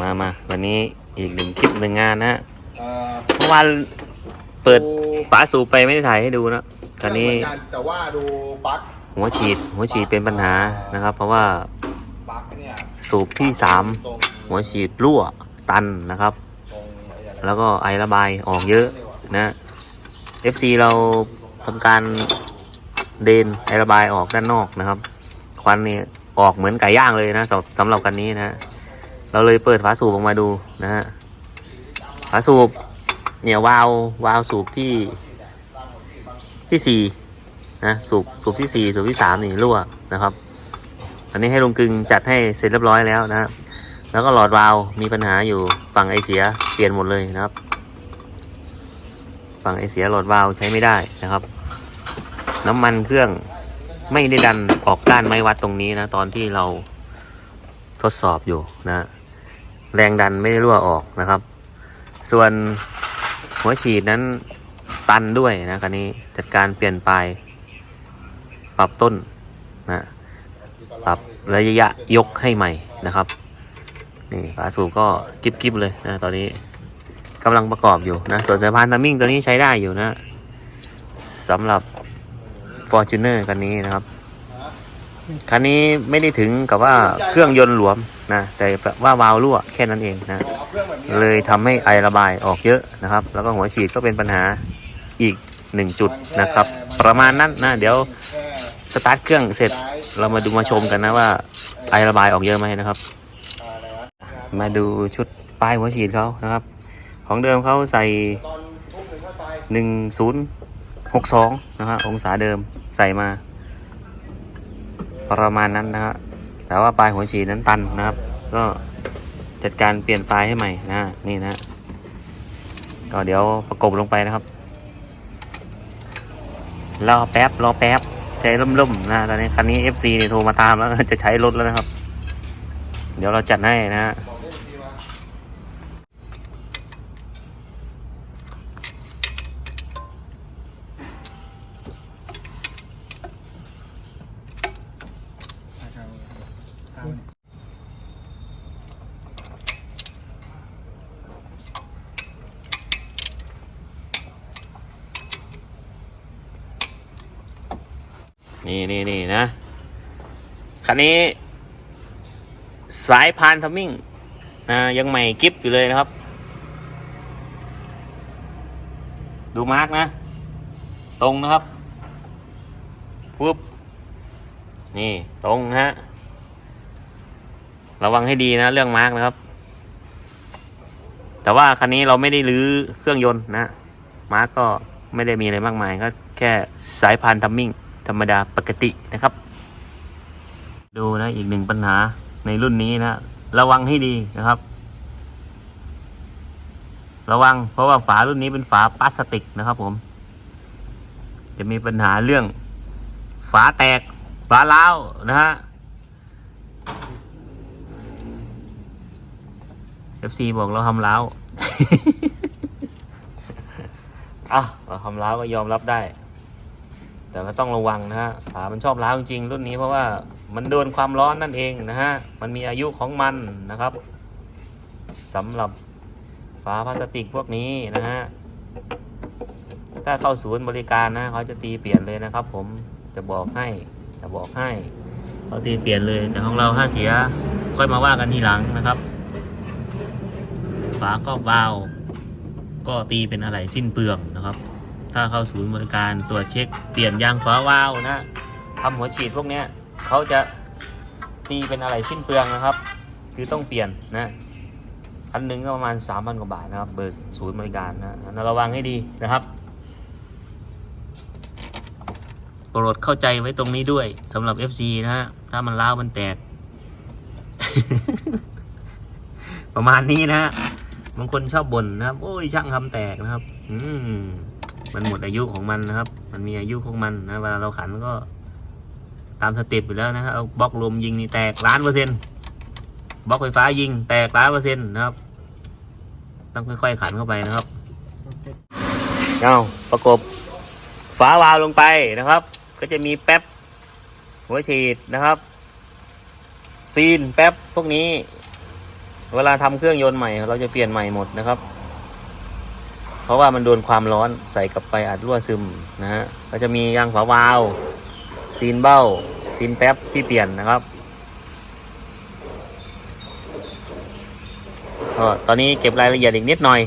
มามาวันนี้อีกหนึ่งคลิปหนึ่งงานนะฮะเอ่อเมื่อวานเปิดดูฝาสูบไปไม่ได้ถ่ายให้ดูนะตอนนี้เหมืกัแต่ว่าดูปลั๊กหัวฉีด หัวฉีดเป็นปัญหานะครับ เพราะว่าปลั๊กเนี่ยสูบที่สามตรงหัวฉีดรั่วตันนะครับ ตรงไอ้อะไรแล้วก็ไอระบายออกเยอะนะ FC เราทำการเดนไอระบายออกด้านนอกนะครับ ควันนี่ออกเหมือนไก่ย่างเลยนะสำสำหรับกันนี้นะ เราเลยเปิดฝาสูบออกมาดูนะฮะฝาสูบเนี่ยวาล์ววาล์วสูบที่ที่สี่นะสูบสูบที่สี่สูบที่สามนี่รั่วนะครับ อันนี้ให้ลุงกึงจัดให้เสร็จเรียบร้อยแล้วนะแล้วก็หลอดวาล์วมีปัญหาอยู่ฝั่งไอเสียเปลี่ยนหมดเลยนะครับ ฝั่งไอเสียหลอดวาล์วใช้ไม่ได้นะครับ น้ำมันเครื่องไม่ได้ดันออกก้านไม้วัดตรงนี้นะตอนที่เราทดสอบอยู่นะ แรงดันไม่ได้รั่วออกนะครับ ส่วนหัวฉีดนั้นตันด้วยนะคันนี้จัดการเปลี่ยนปลายปรับต้นนะปรับระยะยกให้ใหม่นะครับนี่ฝาสูบก็กิบกิบๆเลยนะตอนนี้กำลังประกอบอยู่นะส่วนสายพานทัมมิ่งตัวนี้ใช้ได้อยู่นะสำหรับ Fortuner คันนี้นะครับ คันนี้ไม่ได้ถึงกับว่าเครื่องยนต์หลวม นะแต่ว่าวาล์วรั่วแค่นั้นเองนะเลยทำให้ไอระบายออกเยอะนะครับ แล้วก็หัวฉีดก็เป็นปัญหาอีกหนึ่งจุดนะครับ ประมาณนั้นนะเดี๋ยวสตาร์ทเครื่องเสร็จเรามาดูมาชมกันนะว่าไอระบายออกเยอะไหมนะครับ มาดูชุดป้ายหัวฉีดเขานะครับ ของเดิมเขาใส่หนึ่งเข้าไปหนึ่งศูนย์หกสองนะฮะองศาเดิมใส่มา ประมาณนั้นนะฮะ แต่ว่าปลายหัวฉีดนั้นตันนะครับ ก็จัดการเปลี่ยนปลายให้ใหม่นะ นี่นะ ก็เดี๋ยวประกบลงไปนะครับ รอแป๊บ รอแป๊บ ใจล่มๆนะ ตอนนี้คันนี้ FC เนี่ยโทรมาตามแล้วจะใช้รถแล้วนะครับ เดี๋ยวเราจัดให้นะฮะ บอกได้ทีว่า นี่นี่นี่นะ คันนี้ สายพานทัมมิ่งนะยังใหม่กิฟอยู่เลยนะครับ ดูมาร์กนะ ตรงนะครับปุ๊บนี่ตรงฮะ ระวังให้ดีนะ เรื่องมาร์กนะครับ แต่ว่าคันนี้เราไม่ได้รื้อเครื่องยนต์นะ มาร์กก็ไม่ได้มีอะไรมากมายก็แค่สายพานทัมมิ่ง ธรรมดาปกตินะครับ ดูนะอีกหนึ่งปัญหาในรุ่นนี้นะ ระวังให้ดีนะครับ ระวังเพราะว่าฝารุ่นนี้เป็นฝาพลาสติกนะครับผม จะมีปัญหาเรื่อง ฝาแตกฝาเล้าวนะฮะ FC บอกเราทำเล้าวอะเราทำเล้าวก็ยอมรับได้ แต่ก็ต้องระวังนะฮะฝามันชอบร้าวจริงๆรุ่นนี้เพราะว่ามันโดนความร้อนนั่นเองนะฮะ มันมีอายุของมันนะครับสำหรับฝาพลาสติกพวกนี้นะฮะ ถ้าเข้าศูนย์บริการนะเขาจะตีเปลี่ยนเลยนะครับ ผมจะบอกให้จะบอกให้เขาตีเปลี่ยนเลยแต่ของเราถ้าเสียค่อยมาว่ากันทีหลังนะครับ ฝาครอบวาล์วก็ตีเป็นอะไรสิ้นเปลืองนะครับ ถ้าเข้าศูนย์บริการตรวจเช็คเปลี่ยนยางฝาวาล์วนะทำหัวฉีดพวกเนี้ยเขาจะตีเป็นอะไรสิ้นเปลืองนะครับ คือต้องเปลี่ยนนะอันหนึงก็ประมาณ3,000กว่าบาทนะครับเบิกศูนย์บริการนะนนั้นระวังให้ดีนะครับโปรดเข้าใจไว้ตรงนี้ด้วยสำหรับ FC นะฮะถ้ามันล้าวมันแตก ประมาณนี้นะฮะบางคนชอบบ่นนะครับ โอ้ยช่างทำแตกนะครับ อืม มันหมดอายุของมันนะครับ มันมีอายุของมันนะเวลาเราขันก็ตามสเต็ปอยู่แล้วนะครับเอาบล็อกลมยิงนี่แตกล้านเปอร์เซ็นต์บล็อกไฟฟ้ายิงแตกล้านเปอร์เซ็นต์นะครับ ต้องค่อยๆขันเข้าไปนะครับเอาประกบฝาวาลงไปนะครับ ก็จะมีแป๊บหัวฉีดนะครับ ซีนแป๊บพวกนี้ เวลาทำเครื่องยนต์ใหม่ เราจะเปลี่ยนใหม่หมดนะครับ ราะว่ามันโดนความร้อนใส่กลับไปอาจรั่วซึมนะฮะก็จะมียางฝาวาลซีนเบ้า ซีนแป๊บที่เปลี่ยนนะครับก็ตอนนี้เก็บรายละเอียดอีกนิดหน่อย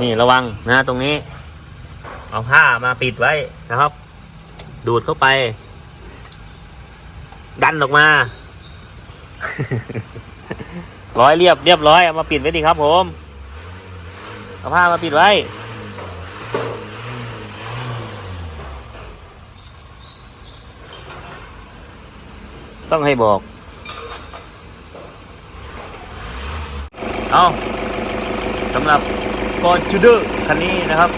นี่ระวังนะตรงนี้ เอาผ้ามาปิดไว้นะครับ ดูดเข้าไป ดันออกมา ร้อยเรียบเรียบร้อยเอามาปิดไว้ดีครับผม เอาผ้ามาปิดไว้ ต้องให้บอก เอาสำหรับ f o r t u n e r คันนี้นะครับ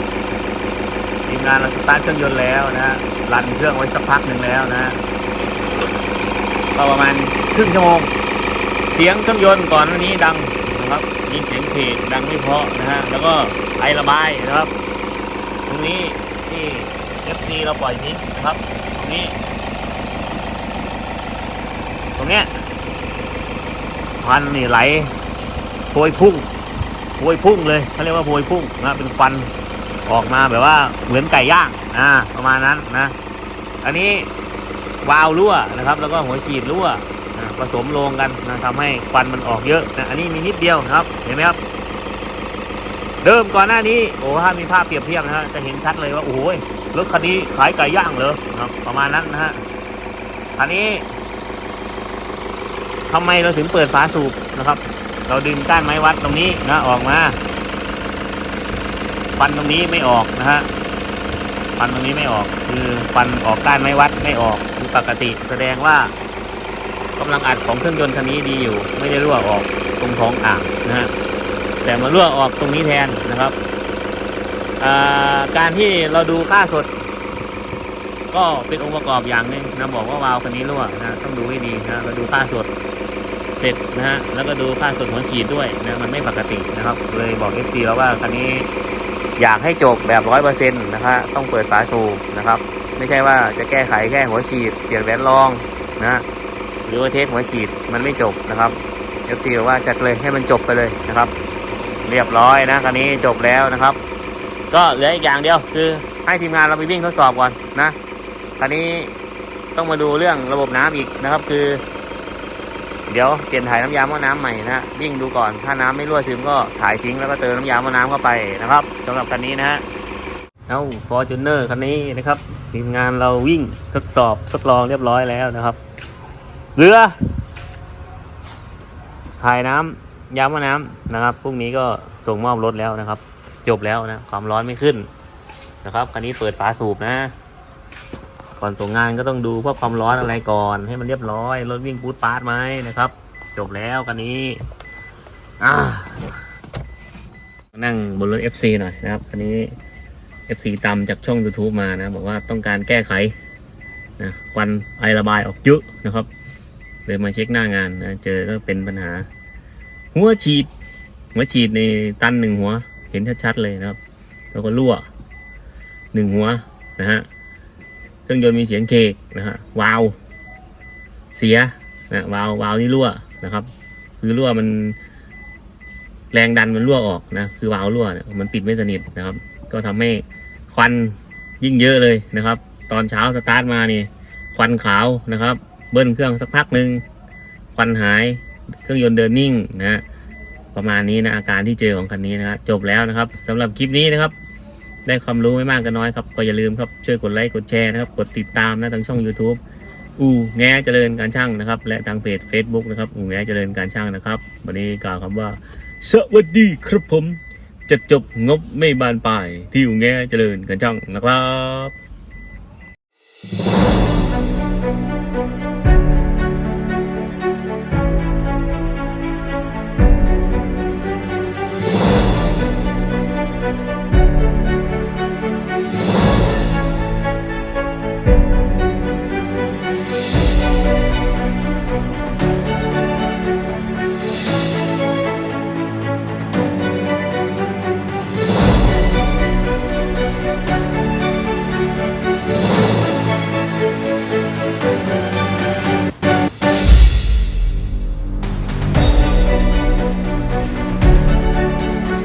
ทีมงานเราสตาร์ทเครื่องยนต์แล้วนะฮะรันเครื่องไว้สักพักหนึ่งแล้วนะฮะก็ประมาณครึ่งชั่วโมง เสียงเครื่องยนต์ก่อนหน้านี้ดังนะครับ มีเสียงเพลงดังไม่เพาะนะฮะ แล้วก็ไอระบายนะครับ ตรงนี้ที่ FC เราปล่อยทิ้งนะครับ ตรงนี้ ตรงเนี้ยควันนี่ไหลโพยพุ่งโพยพุ่งเลยเขาเรียกว่าโพยพุ่งนะเป็นควันออกมาแบบว่าเหมือนไก่ย่างอ่าประมาณนั้นนะ อันนี้วาล์วรั่วนะครับ แล้วก็หัวฉีดรั่ว ผสมลงกันนะทำให้ควันมันออกเยอะนะอันนี้มีนิดเดียวนะครับเห็นไหมครับ เดิมก่อนหน้านี้โอ้ถ้ามีภาพเปรียบเทียบนะฮะจะเห็นชัดเลยว่าโอ้โหรถคันนี้ขายไก่ย่างเหรอนะครับประมาณนั้นนะฮะคันนี้ทำไมเราถึงเปิดฝาสูบนะครับ เราดึงก้านไม้วัดตรงนี้นะออกมาฟันตรงนี้ไม่ออกนะฮะฟันตรงนี้ไม่ออก คือฟันออกก้านไม้วัดไม่ออกคือปกติแสดงว่า กำลังอัดของเครื่องยนต์คันนี้ดีอยู่ ไม่ได้รั่วออกตรงท้องอ่างนะฮะแต่มารั่วออกตรงนี้แทนนะครับการที่เราดูค่าสด ก็เป็นองค์ประกอบอย่างหนึงนะบอกว่าวาล์วคันนี้รั่วนะต้องดูให้ดีนะเราดูค่าสดเสร็จนะฮะแล้วก็ดูค่าส่วนหัวฉีดด้วยนะมันไม่ปกตินะครับ เลยบอก FC แล้วว่าคันนี้อยากให้จบแบบร้อยเปอร์เซ็นต์นะครับต้องเปิดฝาสูบนะครับ ไม่ใช่ว่าจะแก้ไขแค่หัวฉีดเปลี่ยนแหวนรองนะ หรือว่าเทสหัวฉีดมันไม่จบนะครับ FC บอกว่าจัดเลยให้มันจบไปเลยนะครับ เรียบร้อยนะคันนี้จบแล้วนะครับ ก็เหลืออีกอย่างเดียวคือให้ทีมงานเราไปวิ่งทดสอบก่อนนะคันนี้ต้องมาดูเรื่องระบบน้ำอีกนะครับ คือ เดี๋ยวเปลี่ยนถ่ายน้ำยาหม้อน้ำใหม่นะวิ่งดูก่อนถ้าน้ำไม่รั่วซึมก็ถ่ายทิ้งแล้วก็เติมน้ำยาหม้อน้ำเข้าไปนะครับสำหรับคันนี้นะฮะเอาฟอร์จูเนอร์คันนี้นะครับทีมงานเราวิ่งทดสอบทดลองเรียบร้อยแล้วนะครับ เรือ ถ่ายน้ำยาหม้อน้ำนะครับพรุ่งนี้ก็ส่งมอบรถแล้วนะครับ จบแล้วนะความร้อนไม่ขึ้นนะครับคันนี้เปิดฝาสูบนะก่อนส่งงานก็ต้องดูพวกความร้อนอะไรก่อน ให้มันเรียบร้อยรถวิ่งปูดปาดไหมนะครับ จบแล้วกันนี้อ่านั่งบนรถ FC หน่อยนะครับอันนี้ FC ตามจากช่อง YouTube มานะ บอกว่าต้องการแก้ไขนะควันไอระบายออกเยอะนะครับ เลยมาเช็คหน้างานนะเจอก็เป็นปัญหา หัวฉีด หัวฉีดในตันหนึ่งหัว เห็นชัดๆเลยนะครับ แล้วก็รั่วหนึ่งหัวนะฮะเครื่องยนต์มีเสียงเคนะฮะวาล์วเสียนะวาลววาล์วนี่รั่วนะครับ คือรั่วมันแรงดันมันรั่วออกนะคือวาล์วรั่วมันปิดไม่สนิทนะครับ ก็ทำให้ควันยิ่งเยอะเลยนะครับ ตอนเช้าสตาร์ทมานี่ ควันขาวนะครับ เบิ้ลเครื่องสักพักหนึ่งควันหายเครื่องยนต์เดินนิ่งนะฮะประมาณนี้นะอาการที่เจอของคันนี้นะครับจบแล้วนะครับสำหรับคลิปนี้นะครับ ได้ความรู้ไม่มากก็น้อยครับ ก็อย่าลืมครับช่วยกดไลค์กดแชร์นะครับ กดติดตามนะทางช่อง YouTube อูแง่เจริญการช่างนะครับ และทางเพจ Facebook นะครับอูแง่เจริญการช่างนะครับ วันนี้กล่าวคำว่า สวัสดีครับผม จะจบงบไม่บานปลายที่อูแง่เจริญการช่างนะครับ